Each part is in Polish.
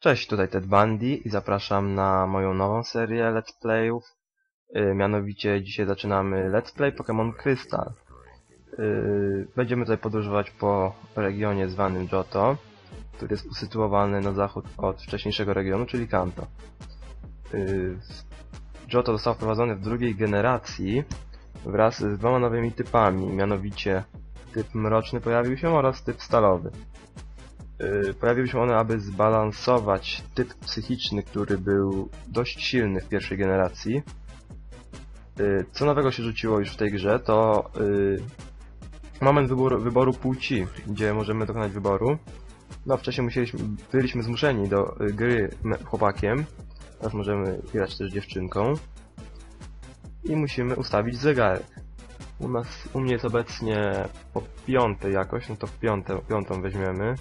Cześć, tutaj Ted Bundy i zapraszam na moją nową serię Let's Playów. Yy, mianowicie dzisiaj zaczynamy Let's Play Pokémon Crystal. Yy, będziemy tutaj podróżować po regionie zwanym Johto, który jest usytuowany na zachód od wcześniejszego regionu, czyli Kanto. Yy, Johto został wprowadzony w drugiej generacji wraz z dwoma nowymi typami, mianowicie typ mroczny pojawił się oraz typ stalowy. Yy, pojawiły się one, aby zbalansować typ psychiczny, który był dość silny w pierwszej generacji. Yy, Co nowego się rzuciło już w tej grze, to yy, moment wyboru, wyboru płci, gdzie możemy dokonać wyboru. No, wcześniej musieliśmy, byliśmy zmuszeni do y, gry chłopakiem, teraz możemy grać też dziewczynką. I musimy ustawić zegarek. U nas, u mnie jest obecnie po piątej jakoś, no to w piątą weźmiemy.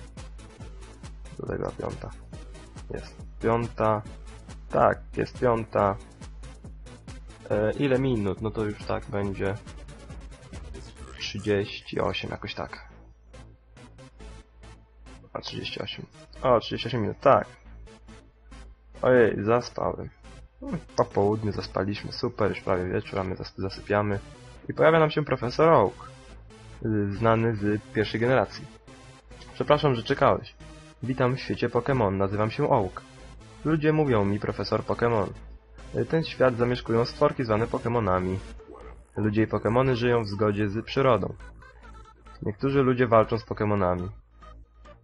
Była piąta. Jest piąta. Tak, jest piąta. E, ile minut? No to już tak będzie. 38, jakoś tak. A 38. O, 38 minut, tak. Ojej, zaspałem. Hmm, Po południu zaspaliśmy, super, już prawie wieczór, a my zas- zasypiamy. I pojawia nam się profesor Oak, y, znany z pierwszej generacji. Przepraszam, że czekałeś. Witam w świecie Pokémon, nazywam się Oak. Ludzie mówią mi profesor Pokémon. Ten świat zamieszkują stworki zwane Pokémonami. Ludzie i Pokémony żyją w zgodzie z przyrodą. Niektórzy ludzie walczą z Pokémonami.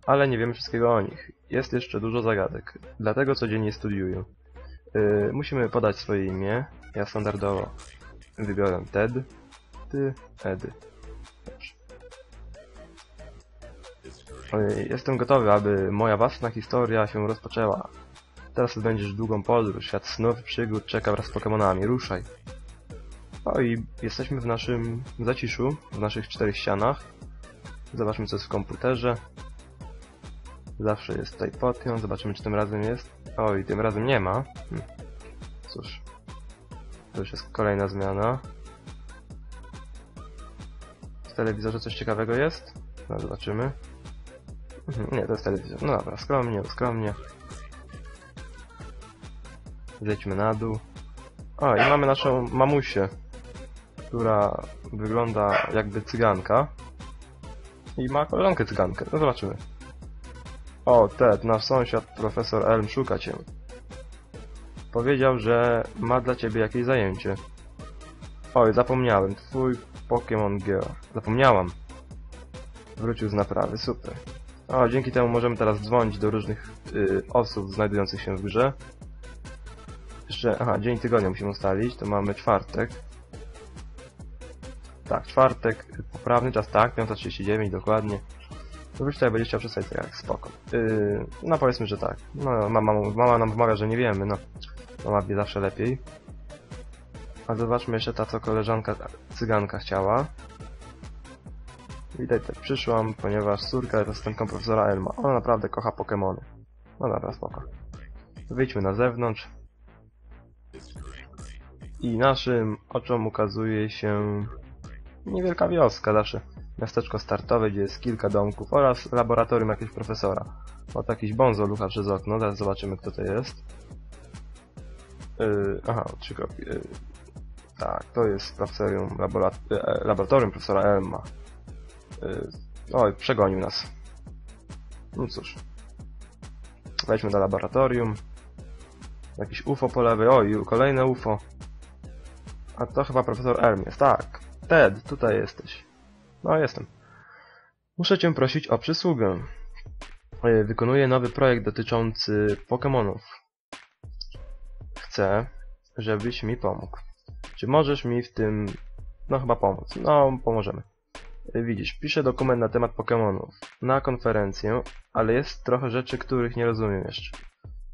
Ale nie wiemy wszystkiego o nich. Jest jeszcze dużo zagadek. Dlatego codziennie studiuję. Yy, musimy podać swoje imię. Ja standardowo wybiorę Ted. Ty, Edy. Dobrze. Jestem gotowy, aby moja własna historia się rozpoczęła. Teraz będziesz długą podróż, świat snów i przygód czeka wraz z Pokemonami. Ruszaj. O i jesteśmy w naszym zaciszu, w naszych czterech ścianach. Zobaczmy co jest w komputerze. Zawsze jest tutaj potion, zobaczymy czy tym razem jest. Oj, tym razem nie ma. Hm. Cóż. To już jest kolejna zmiana. W telewizorze coś ciekawego jest? No, zobaczymy. Nie, to jest telewizor. No dobra, skromnie, skromnie. Zejdźmy na dół. O, i mamy naszą mamusię, która wygląda jakby cyganka. I ma koleżankę cygankę. No zobaczymy. O, Ted, nasz sąsiad, profesor Elm, szuka cię. Powiedział, że ma dla ciebie jakieś zajęcie. Oj, zapomniałem. Twój Pokémon Gear. Zapomniałam. Wrócił z naprawy, super. O, dzięki temu możemy teraz dzwonić do różnych y, osób znajdujących się w grze. Jeszcze, aha, dzień tygodnia musimy ustalić, to mamy czwartek. Tak, czwartek, poprawny czas, tak, 5.39 dokładnie. To już tutaj będzie chciał przestać to jak spoko. Yy, no powiedzmy, że tak. No, mama, mama nam wmawia, że nie wiemy, no. Mama wie zawsze lepiej. A zobaczmy jeszcze ta, co koleżanka cyganka chciała. Widać, tak przyszłam, ponieważ córka jest asystentką profesora Elma. Ona naprawdę kocha Pokémony. No dobra, spoko. Wyjdźmy na zewnątrz. I naszym oczom ukazuje się niewielka wioska, zawsze miasteczko startowe, gdzie jest kilka domków oraz laboratorium jakiegoś profesora. O, jakiś bonzo lucha przez okno, zaraz zobaczymy kto to jest. Yy, aha, trzy kropki. Yy, tak, to jest profesorium laborat e, laboratorium profesora Elma. Yy, oj, przegonił nas. No cóż. Wejdźmy do laboratorium. Jakiś UFO po lewej. Oj, kolejne UFO. A to chyba profesor jest. Tak. Ted, tutaj jesteś. No, jestem. Muszę cię prosić o przysługę. E, Wykonuję nowy projekt dotyczący Pokémonów. Chcę, żebyś mi pomógł. Czy możesz mi w tym... No, chyba pomóc. No, pomożemy. Widzisz, piszę dokument na temat Pokémonów. Na konferencję, ale jest trochę rzeczy, których nie rozumiem jeszcze.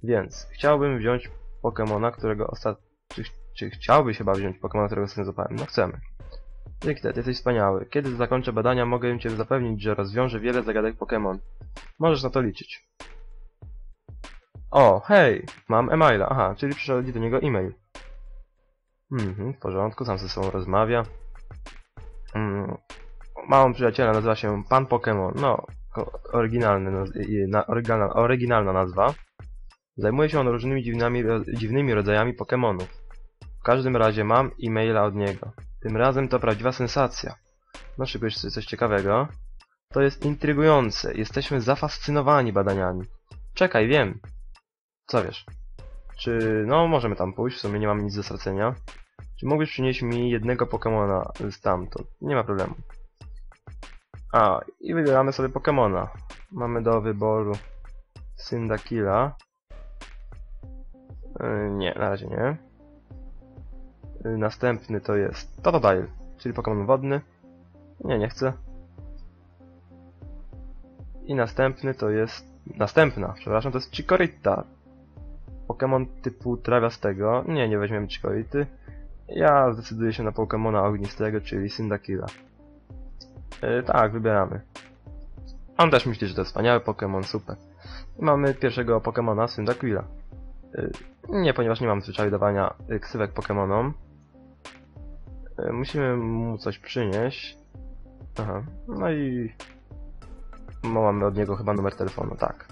Więc, chciałbym wziąć Pokémona, którego ostatnio... Czy, czy chciałbyś chyba wziąć Pokémona, którego ostatnio złapałem? No, chcemy. Ted, jesteś wspaniały. Kiedy zakończę badania, mogę Cię zapewnić, że rozwiążę wiele zagadek Pokémon. Możesz na to liczyć. O, hej! Mam e-maila. Aha, czyli przyszedł do niego e-mail. Mhm, w porządku, sam ze sobą rozmawia. Mm, małą przyjaciela nazywa się Pan Pokémon. No, oryginalny, oryginalna, oryginalna nazwa. Zajmuje się on różnymi dziwnymi, ro- dziwnymi rodzajami Pokémonów. W każdym razie mam e-maila od niego. Tym razem to prawdziwa sensacja. No szykujesz sobie coś ciekawego. To jest intrygujące. Jesteśmy zafascynowani badaniami. Czekaj, wiem. Co wiesz? Czy... No, możemy tam pójść, w sumie nie mamy nic do stracenia. Czy mógłbyś przynieść mi jednego Pokemona stamtąd? Nie ma problemu. A, i wybieramy sobie Pokemona. Mamy do wyboru Syndakila. Yy, nie, na razie nie. Yy, następny to jest Totodile, czyli Pokémon wodny. Nie, nie chcę. I następny to jest... Następna, przepraszam, to jest Chikorita. Pokémon typu trawiastego. Nie, nie weźmiemy Chikority. Ja zdecyduję się na Pokémona ognistego, czyli Syndakila. Yy, tak, wybieramy. On też myśli, że to wspaniały Pokémon, super. I mamy pierwszego Pokémona, Cyndaquila. Yy, nie, ponieważ nie mam zwyczaju dawania y, ksywek Pokémonom. Musimy mu coś przynieść. Aha, no i... No, mamy od niego chyba numer telefonu, tak.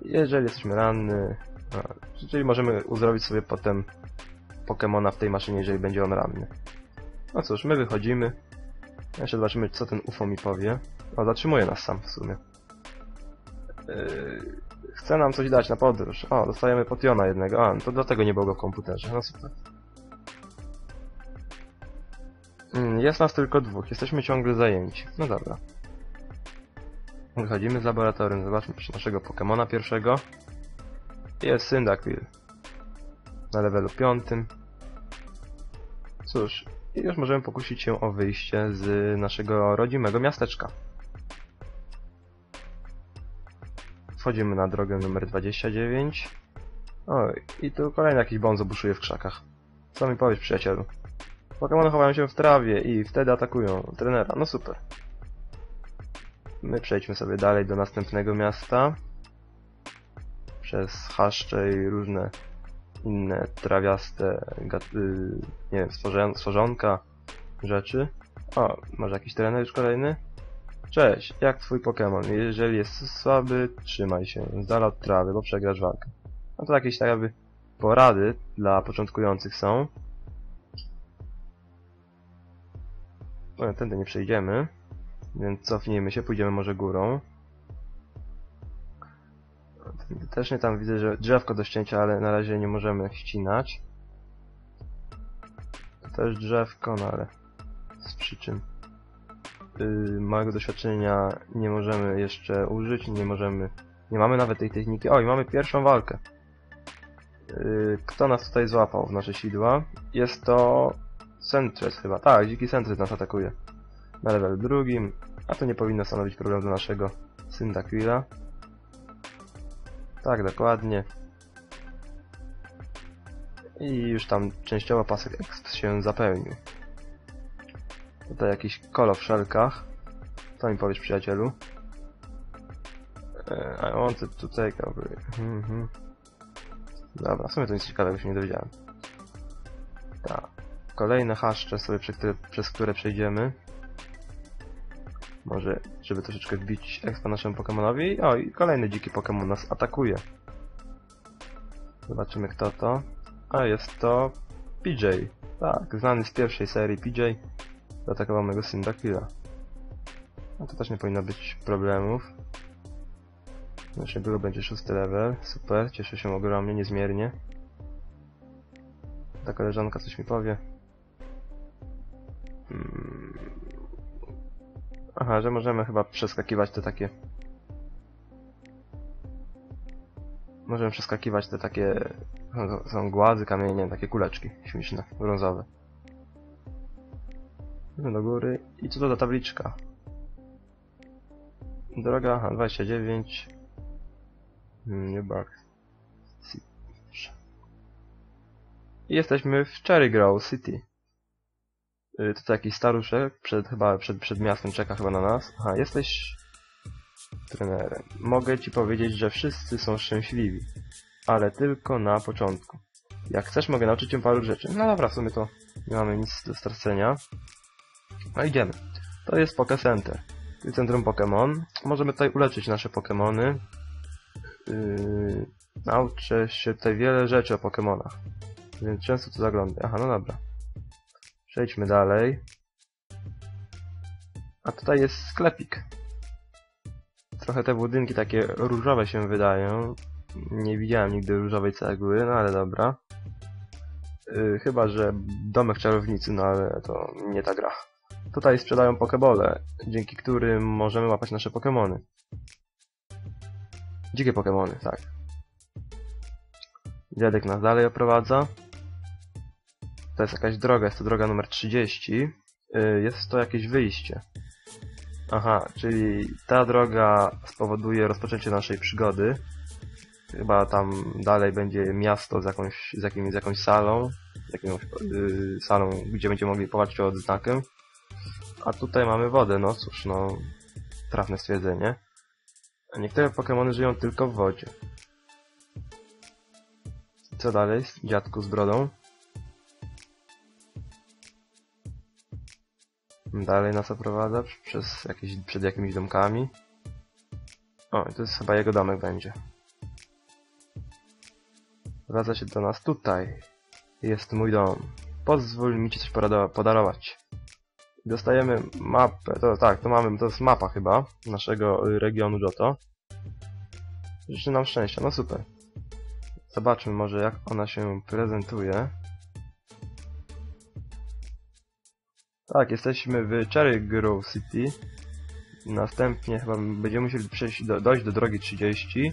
Jeżeli jesteśmy ranny... A, czyli możemy uzdrowić sobie potem Pokemona w tej maszynie, jeżeli będzie on ranny. No cóż, my wychodzimy. Jeszcze zobaczymy, co ten UFO mi powie. O, zatrzymuje nas sam w sumie. Yy, chce nam coś dać na podróż. O, dostajemy potiona jednego. A, to dlatego nie było go w komputerze. No super. Mm, Jest nas tylko dwóch. Jesteśmy ciągle zajęci. No dobra. Wychodzimy z laboratorium. Zobaczmy naszego Pokemona pierwszego. Jest Cyndaquil. Na levelu piątym. Cóż, i już możemy pokusić się o wyjście z naszego rodzimego miasteczka. Wchodzimy na drogę numer 29. Oj, i tu kolejny jakiś bonzo buszuje w krzakach. Co mi powiesz, przyjacielu? Pokémony chowają się w trawie i wtedy atakują trenera. No super. My przejdźmy sobie dalej do następnego miasta. Przez chaszcze i różne inne trawiaste, y, nie wiem, stworzon- stworzonka, rzeczy. O, może jakiś trener już kolejny? Cześć, jak twój Pokémon? Jeżeli jest słaby, trzymaj się, z dala od trawy, bo przegrasz walkę. No to jakieś tak jakby porady dla początkujących są. No, tędy nie przejdziemy, więc cofnijmy się, pójdziemy może górą. Też nie tam widzę, że drzewko do ścięcia, ale na razie nie możemy ścinać. To też drzewko, no ale z przyczyn yy, małego doświadczenia nie możemy jeszcze użyć, nie możemy, nie mamy nawet tej techniki. O, i mamy pierwszą walkę. Yy, kto nas tutaj złapał w nasze sidła? Jest to Sentres chyba. Tak, dziki Sentres nas atakuje. Na level drugim, a to nie powinno stanowić problemu dla naszego Cyndaquila. Tak, dokładnie. I już tam częściowo pasek exp się zapełnił. Tutaj jakiś kolo w szelkach. Co mi powiesz, przyjacielu? I wanted to take over. Mhm. Dobra, w sumie to nic ciekawego się nie dowiedziałem. Tak. Kolejne haszcze sobie, przez które, przez które przejdziemy. Może, żeby troszeczkę wbić expa naszemu Pokemonowi. O, i kolejny dziki Pokemon nas atakuje. Zobaczymy kto to. A, jest to PJ. Tak, znany z pierwszej serii PJ. Zaatakował mego Cyndaquila. No to też nie powinno być problemów. Znaczy było będzie szósty level. Super, cieszę się ogromnie, niezmiernie. Ta koleżanka coś mi powie. Aha, że możemy chyba przeskakiwać te takie... Możemy przeskakiwać te takie... Są, głazy, kamienie, takie kuleczki śmieszne, brązowe. Idziemy do góry. I co to za tabliczka? Droga aha, 29. Hmm, New Park. I jesteśmy w Cherry Grove City. Y, Tutaj jakiś staruszek przed, chyba przed, przed miastem czeka chyba na nas. Aha, jesteś trenerem. Mogę ci powiedzieć, że wszyscy są szczęśliwi. Ale tylko na początku. Jak chcesz, mogę nauczyć cię paru rzeczy. No dobra, w sumie to nie mamy nic do stracenia. No idziemy. To jest Poké Center. Centrum Pokémon. Możemy tutaj uleczyć nasze Pokémony. Yy... Nauczę się tutaj wiele rzeczy o Pokemonach. Więc często tu zaglądam. Aha, no dobra. Przejdźmy dalej. A tutaj jest sklepik. Trochę te budynki takie różowe się wydają. Nie widziałem nigdy różowej cegły, no ale dobra. Yy, chyba, że domek czarownicy, no ale to nie ta gra. Tutaj sprzedają pokebole, dzięki którym możemy łapać nasze pokemony. Dzikie pokemony, tak. Dziadek nas dalej oprowadza. To jest jakaś droga, jest to droga numer 30. Yy, Jest to jakieś wyjście. Aha, czyli ta droga spowoduje rozpoczęcie naszej przygody. Chyba tam dalej będzie miasto z jakąś, z jakimś, z jakąś salą. Z jakąś yy, salą, gdzie będziemy mogli powalczyć o odznakę. A tutaj mamy wodę, no cóż, no... Trafne stwierdzenie. A niektóre Pokémony żyją tylko w wodzie. Co dalej, dziadku z brodą? Dalej nas oprowadza przez jakieś, przed jakimiś domkami. O, i to jest chyba jego domek będzie. Wraca się do nas tutaj. Jest mój dom. Pozwól mi ci coś podarować. Dostajemy mapę, to tak, to mamy, to jest mapa chyba naszego regionu Johto. Życzę nam szczęścia, no super. Zobaczmy może jak ona się prezentuje. Tak, jesteśmy w Cherry Grove City. Następnie chyba będziemy musieli przejść do, dojść do drogi 30.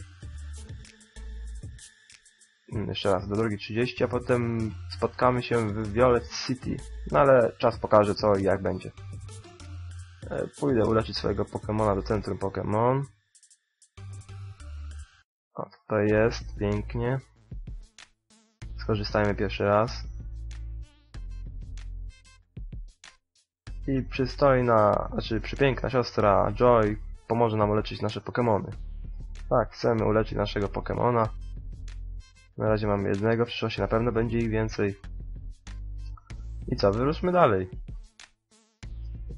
Mm, Jeszcze raz, do drogi 30, a potem spotkamy się w Violet City. No ale czas pokaże co i jak będzie. E, Pójdę uleczyć swojego Pokemona do centrum Pokémon. O, tutaj jest, pięknie. Skorzystajmy pierwszy raz. I przystojna, znaczy przepiękna siostra Joy pomoże nam uleczyć nasze Pokemony. Tak, chcemy uleczyć naszego Pokemona. Na razie mamy jednego, w przyszłości na pewno będzie ich więcej. I co, wyruszmy dalej.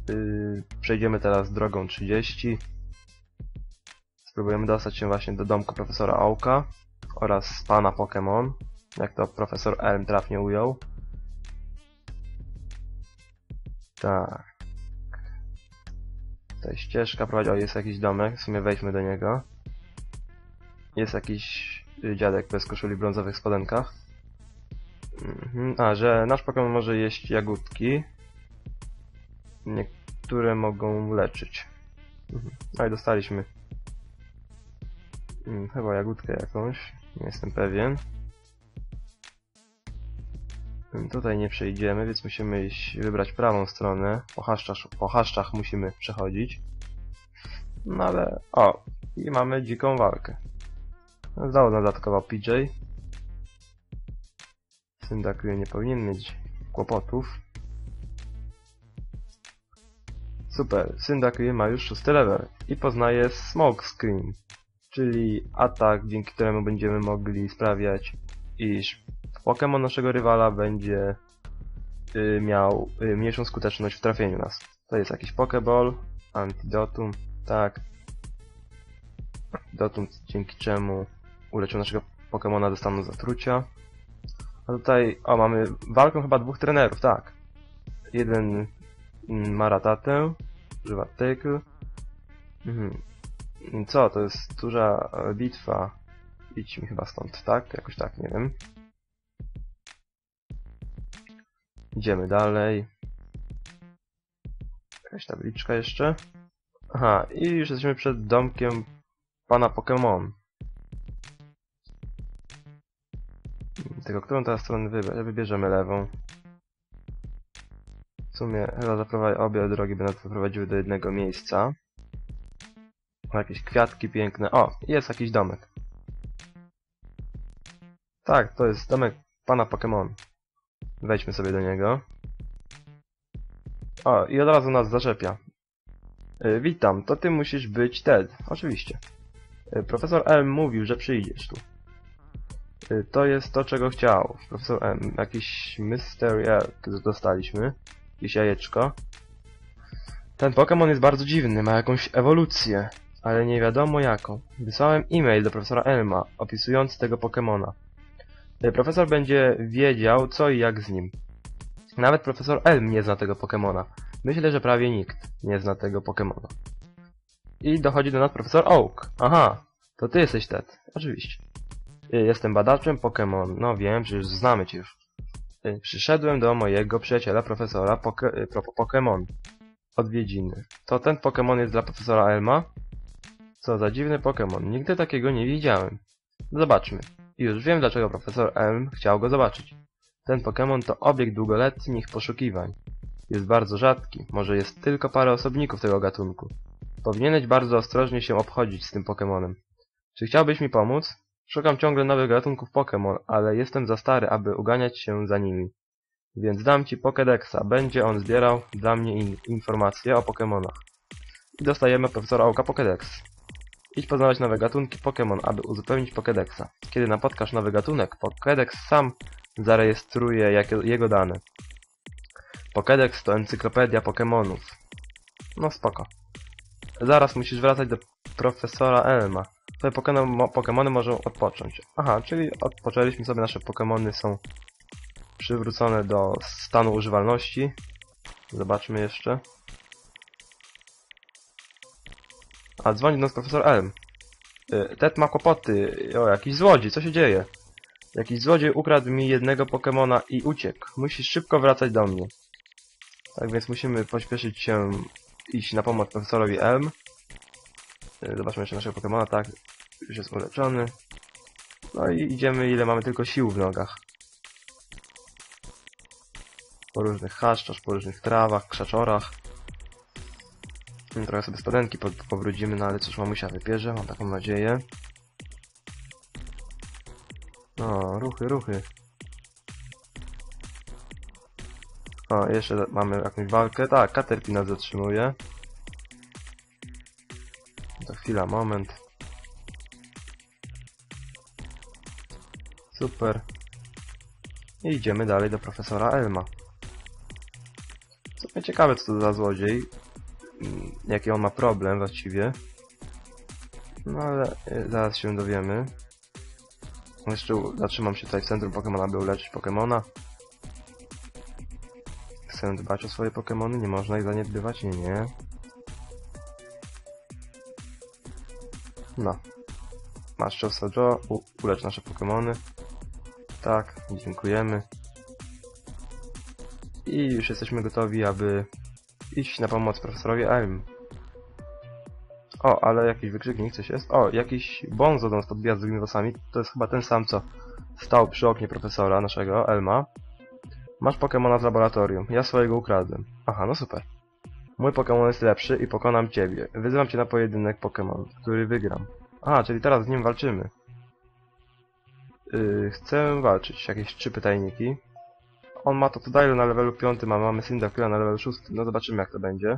Yy, przejdziemy teraz drogą 30. Spróbujemy dostać się właśnie do domku profesora Oaka oraz pana Pokémon, jak to profesor Elm trafnie ujął. Tak. Tutaj ścieżka prowadzi, o jest jakiś domek, w sumie wejdźmy do niego. Jest jakiś y, dziadek bez koszuli brązowych spodenkach. Mhm. A, że nasz Pokémon może jeść jagódki. Niektóre mogą leczyć. Mhm. No i dostaliśmy mm, chyba jagódkę jakąś, nie jestem pewien. Tutaj nie przejdziemy, więc musimy iść, wybrać prawą stronę. Po chaszczach, po chaszczach musimy przechodzić. No ale... O! I mamy dziką walkę. Zdało nam dodatkowo PJ. Syndakuję nie powinien mieć kłopotów. Super, Syndakuję ma już szósty level i poznaje Smoke Screen, czyli atak, dzięki któremu będziemy mogli sprawiać, iż Pokémon naszego rywala będzie y, miał y, mniejszą skuteczność w trafieniu nas. To jest jakiś Pokéball, Antidotum, tak. Antidotum, dzięki czemu uleczył naszego Pokemona do stanu zatrucia. A tutaj, o, mamy walkę chyba dwóch trenerów, tak. Jeden mm, ma ratatę, używa tackle. Mhm. Co, to jest duża e, bitwa. Idź mi chyba stąd, tak? Jakoś tak, nie wiem. Idziemy dalej. Jakaś tabliczka jeszcze. Aha, i już jesteśmy przed domkiem pana Pokémon. Tylko którą teraz stronę wybrać? Wybierzemy lewą. W sumie chyba zaprowadzi obie drogi będą prowadziły do jednego miejsca. O, jakieś kwiatki piękne. O, jest jakiś domek. Tak, to jest domek pana Pokémon. Wejdźmy sobie do niego. O, i od razu nas zaczepia. Y, witam, to ty musisz być Ted. Oczywiście. Y, profesor Elm mówił, że przyjdziesz tu. Y, To jest to, czego chciał. Profesor M. Jakiś Mystery Egg dostaliśmy. Jakieś jajeczko. Ten Pokémon jest bardzo dziwny, ma jakąś ewolucję. ale nie wiadomo jaką. Wysłałem e-mail do profesora Elma, opisujący tego Pokemona. E, Profesor będzie wiedział, co i jak z nim. Nawet profesor Elm nie zna tego Pokemona. Myślę, że prawie nikt nie zna tego Pokemona. I dochodzi do nas profesor Oak. Aha, to ty jesteś Ted. Oczywiście. Y, Jestem badaczem Pokémon. No wiem, przecież znamy cię już. Y, Przyszedłem do mojego przyjaciela, profesora poke propos Pokémon. Odwiedziny. To ten Pokémon jest dla profesora Elma? Co za dziwny Pokémon. Nigdy takiego nie widziałem. Zobaczmy. Już wiem, dlaczego profesor Elm chciał go zobaczyć. Ten Pokémon to obiekt długoletnich poszukiwań. Jest bardzo rzadki. Może jest tylko parę osobników tego gatunku. Powinieneś bardzo ostrożnie się obchodzić z tym Pokémonem. Czy chciałbyś mi pomóc? Szukam ciągle nowych gatunków Pokémon, ale jestem za stary, aby uganiać się za nimi. Więc dam ci Pokédexa. Będzie on zbierał dla mnie in informacje o Pokémonach. I dostajemy profesora Ołka Pokédex. Idź poznawać nowe gatunki Pokémon, aby uzupełnić Pokédexa. Kiedy napotkasz nowy gatunek, Pokédex sam zarejestruje jakie, jego dane. Pokédex to encyklopedia Pokémonów. No spoko. Zaraz musisz wracać do profesora Elma. Twoje Pokemony możą odpocząć. Aha, czyli odpoczęliśmy sobie, nasze Pokemony są przywrócone do stanu używalności. Zobaczmy jeszcze. A dzwoni do nas profesor Elm. Y, Ted ma kłopoty. O, jakiś złodziej, co się dzieje? Jakiś złodziej ukradł mi jednego Pokemona i uciekł. Musisz szybko wracać do mnie. Tak więc musimy pośpieszyć się iść na pomoc profesorowi Elm. Y, Zobaczmy jeszcze naszego Pokemona, tak. Już jest uleczony. No i idziemy ile mamy tylko sił w nogach. Po różnych chaszczach, po różnych trawach, krzaczorach. Trochę sobie spodenki po powrócimy, no ale cóż mamusia wypierze, mam taką nadzieję. No, ruchy, ruchy. O, jeszcze mamy jakąś walkę. Tak, Caterpie nas zatrzymuje. To chwila, moment. Super. I idziemy dalej do profesora Elma. Co ciekawe, co to za złodziej. Mm, Jaki on ma problem właściwie. No ale y, zaraz się dowiemy. Jeszcze zatrzymam się tutaj w centrum Pokemona, by uleczyć Pokemona. Chcę dbać o swoje Pokemony, nie można ich zaniedbywać, nie, nie. No. Masz Chosa Joe, ulecz nasze Pokemony. Tak, dziękujemy. I już jesteśmy gotowi, aby iść na pomoc profesorowi Elm. O, ale jakiś wykrzyknik, coś jest. O, jakiś bonzo do nas podbija z. To jest chyba ten sam, co stał przy oknie profesora naszego, Elma. Masz Pokemona z laboratorium. Ja swojego ukradłem. Aha, no super. Mój Pokemon jest lepszy i pokonam ciebie. Wyzywam cię na pojedynek Pokemon, który wygram. Aha, czyli teraz z nim walczymy. Yy, chcę walczyć. Jakieś trzy pytajniki. On ma to Totodile na levelu 5, a mamy Cyndaquila na levelu 6. No zobaczymy jak to będzie.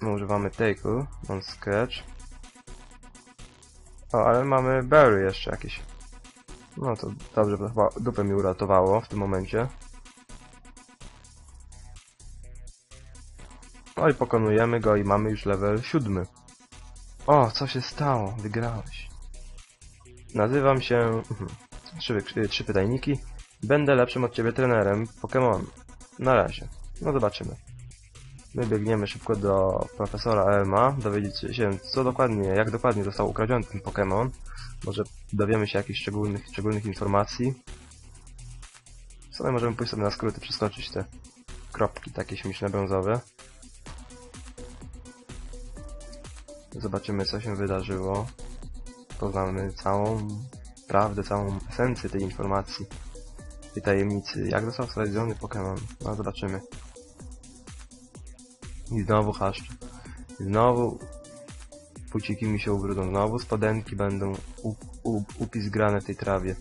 My używamy Tackle, on Sketch. O, ale mamy Berry jeszcze jakieś. No to dobrze, bo chyba dupę mi uratowało w tym momencie. No i pokonujemy go i mamy już level 7. O, co się stało? Wygrałeś. Nazywam się... mhm, Trzy, trzy pytajniki. Będę lepszym od ciebie trenerem Pokémon. Na razie. No zobaczymy. My biegniemy szybko do profesora Elma, dowiedzieć się co dokładnie, jak dokładnie został ukradziony ten Pokémon. Może dowiemy się jakichś szczególnych, szczególnych informacji. W sumie możemy pójść sobie na skróty, przeskoczyć te kropki takie śmieszne brązowe. Zobaczymy co się wydarzyło. Poznamy całą prawdę, całą esencję tej informacji, tej tajemnicy. Jak został skradziony Pokémon? No zobaczymy. I znowu haszcz. I znowu puciki mi się ubrudzą. Znowu spodenki będą u, u, upizgrane w tej trawie.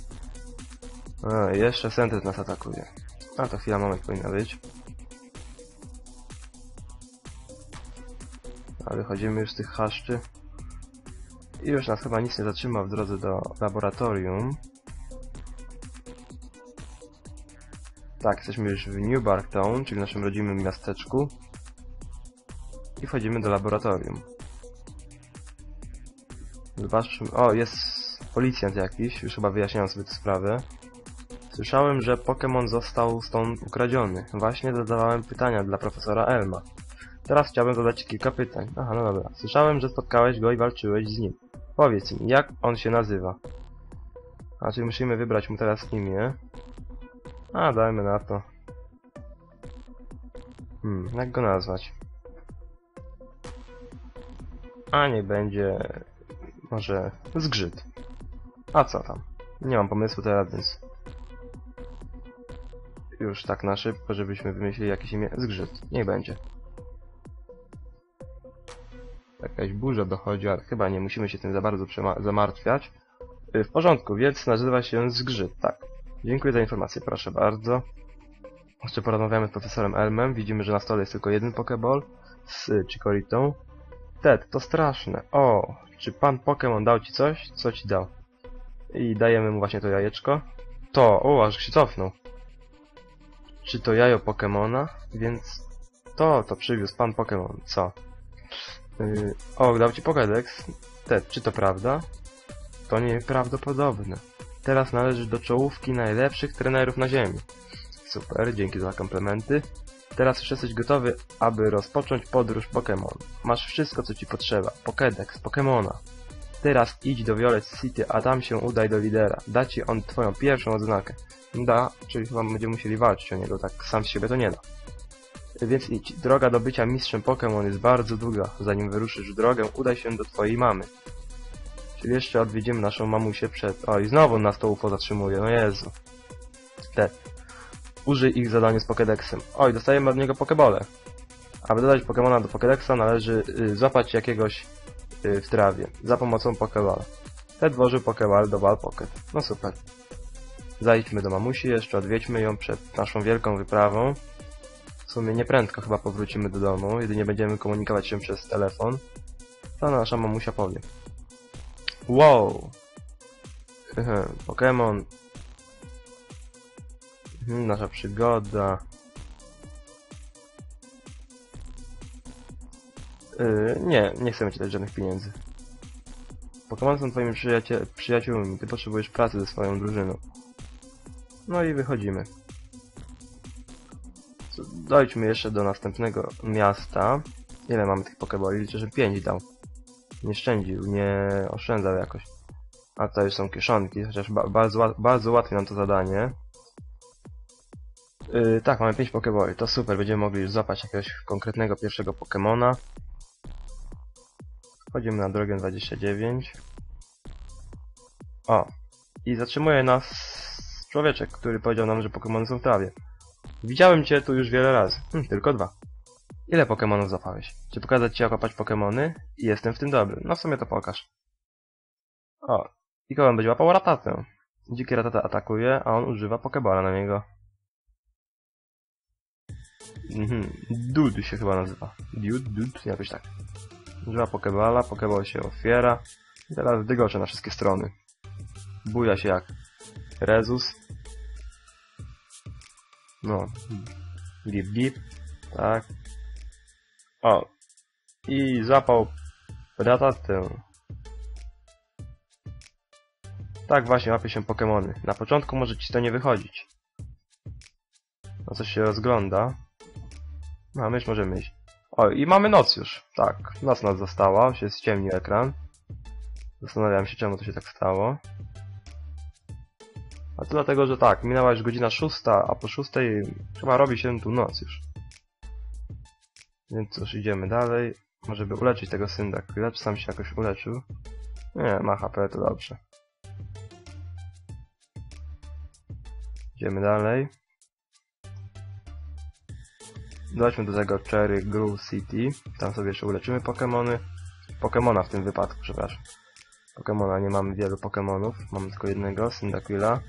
A, i jeszcze Sentet nas atakuje. A, to chwila moment powinna być. A wychodzimy już z tych chaszczy. I już nas chyba nic nie zatrzyma w drodze do laboratorium. Tak, jesteśmy już w New Barktown, czyli naszym rodzimym miasteczku. I wchodzimy do laboratorium. Zobaczmy. O, jest policjant jakiś, już chyba wyjaśniałem sobie tę sprawę. Słyszałem, że Pokémon został stąd ukradziony. Właśnie zadawałem pytania dla profesora Elma. Teraz chciałbym zadać kilka pytań. Aha, no dobra. Słyszałem, że spotkałeś go i walczyłeś z nim. Powiedz mi, jak on się nazywa? Czyli musimy wybrać mu teraz imię. A, dajmy na to. Hmm, jak go nazwać? A, nie będzie... Może... Zgrzyt. A co tam? Nie mam pomysłu teraz, więc... Już tak na szybko, żebyśmy wymyślili jakieś imię. Zgrzyt. Niech będzie. Jakaś burza dochodzi, ale chyba nie musimy się tym za bardzo zamartwiać. Y, W porządku, więc nazywa się Zgrzyt, tak. Dziękuję za informację, proszę bardzo. Jeszcze porozmawiamy z profesorem Elmem. Widzimy, że na stole jest tylko jeden Pokéball z y, Chicoritą. Ted, to straszne. O, czy pan Pokémon dał ci coś? Co ci dał? I dajemy mu właśnie to jajeczko. To, o, aż się cofnął. Czy to jajo Pokemona? Więc to, to przywiózł pan Pokémon. Co? Yy, o, dał ci Pokédex. Ted, czy to prawda? To nieprawdopodobne. Teraz należysz do czołówki najlepszych trenerów na ziemi. Super, dzięki za komplementy. Teraz już jesteś gotowy, aby rozpocząć podróż Pokémon. Masz wszystko, co ci potrzeba. Pokédex, Pokémona. Teraz idź do Violet City, a tam się udaj do lidera. Da ci on twoją pierwszą odznakę. Da, czyli chyba będziemy musieli walczyć o niego, tak sam z siebie to nie da. Więc idź. Droga do bycia mistrzem Pokémon jest bardzo długa. Zanim wyruszysz w drogę, udaj się do twojej mamy. Czyli jeszcze odwiedzimy naszą mamusię przed... O, i znowu nas to UFO zatrzymuje, no Jezu. Te. Użyj ich zadaniu z Pokédexem. Oj, dostajemy od niego Pokebole. Aby dodać Pokemona do Pokédexa należy y, złapać jakiegoś y, w trawie za pomocą Pokeballa. Ted włożył Pokeball do Ball Pocket. No super. Zajdźmy do mamusi jeszcze, odwiedźmy ją przed naszą wielką wyprawą. W sumie nieprędko chyba powrócimy do domu, jedynie będziemy komunikować się przez telefon. To nasza mamusia powie. Wow! Pokémon. Mhm, Nasza przygoda. Yy, nie, nie chcemy ci dać żadnych pieniędzy. Pokémon są twoimi przyjaciółmi, ty potrzebujesz pracy ze swoją drużyną. No i wychodzimy. Dojdźmy jeszcze do następnego miasta. Ile mamy tych Pokeboli? Liczę, że 5 dał. Nie szczędził, nie oszczędzał jakoś. A już są kieszonki, chociaż ba bardzo, bardzo łatwe nam to zadanie. Yy, tak, mamy 5 Pokeboli, to super, będziemy mogli już złapać jakiegoś konkretnego pierwszego Pokemona. Wchodzimy na drogę 29. O, i zatrzymuje nas człowieczek, który powiedział nam, że Pokemony są w trawie. Widziałem cię tu już wiele razy. Hm, tylko dwa. Ile Pokemonów złapałeś? Czy pokazać ci jak łapać Pokemony? I jestem w tym dobry. No w sumie to pokaż. O, i on będzie łapał? Ratatę. Dziki Ratata atakuje, a on używa Pokebola na niego. Mhm, Dude się chyba nazywa. Dude, Dude, jakoś tak. Używa Pokebola, Pokeball się otwiera. I teraz dygocze na wszystkie strony. Buja się jak Rezus. No. Gip, gip. Tak. O. I złapał Ratatę. Tak właśnie łapie się Pokemony. Na początku może ci to nie wychodzić. No coś się rozgląda. No, a my już możemy iść. O, i mamy noc już. Tak, noc nas została, się ściemnił ekran. Zastanawiam się, czemu to się tak stało. A to dlatego, że tak, minęła już godzina szósta, a po szóstej chyba robi się tu noc już. Więc cóż, idziemy dalej. Może by uleczyć tego Syndaquila, czy sam się jakoś uleczył? Nie, ma HP, to dobrze. Idziemy dalej. Dojdźmy do tego Cherry Grove City. Tam sobie jeszcze uleczymy Pokemony. Pokemona w tym wypadku, przepraszam. Pokemona, nie mamy wielu Pokemonów. Mamy tylko jednego, Cyndaquila.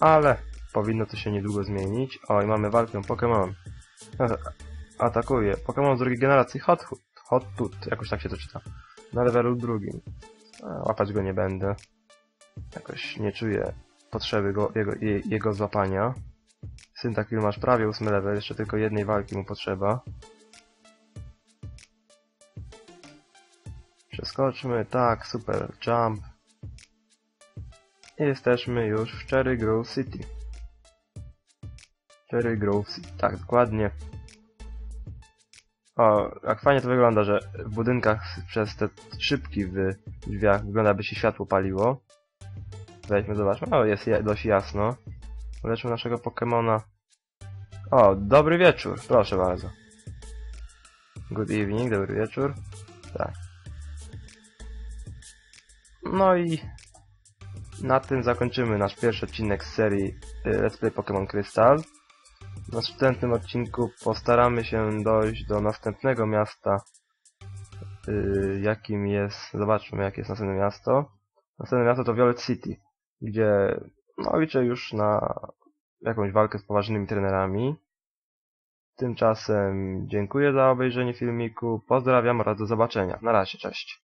Ale powinno to się niedługo zmienić. O, i mamy walkę Pokemon. Atakuje. Pokemon z drugiej generacji Hot Hoot. Hot Toot, jakoś tak się to czyta. Na levelu drugim. A, łapać go nie będę. Jakoś nie czuję potrzeby go, jego, je, jego złapania. Syntakil masz prawie 8 level, jeszcze tylko jednej walki mu potrzeba. Przez Skoczmy, tak, super, jump. I jesteśmy już w Cherry Grove City. Cherry Grove City, tak, dokładnie. O, jak fajnie to wygląda, że w budynkach przez te szybki w drzwiach wygląda, by się światło paliło. Wejdźmy, zobaczmy. O, jest dość jasno. Uleczmy naszego Pokemona. O, dobry wieczór, proszę bardzo. Good evening, dobry wieczór. Tak. No i na tym zakończymy nasz pierwszy odcinek z serii y, Let's Play Pokémon Crystal. W następnym odcinku postaramy się dojść do następnego miasta, y, jakim jest, zobaczmy jakie jest następne miasto. Następne miasto to Violet City, gdzie no liczę już na jakąś walkę z poważnymi trenerami. Tymczasem dziękuję za obejrzenie filmiku, pozdrawiam oraz do zobaczenia. Na razie, cześć.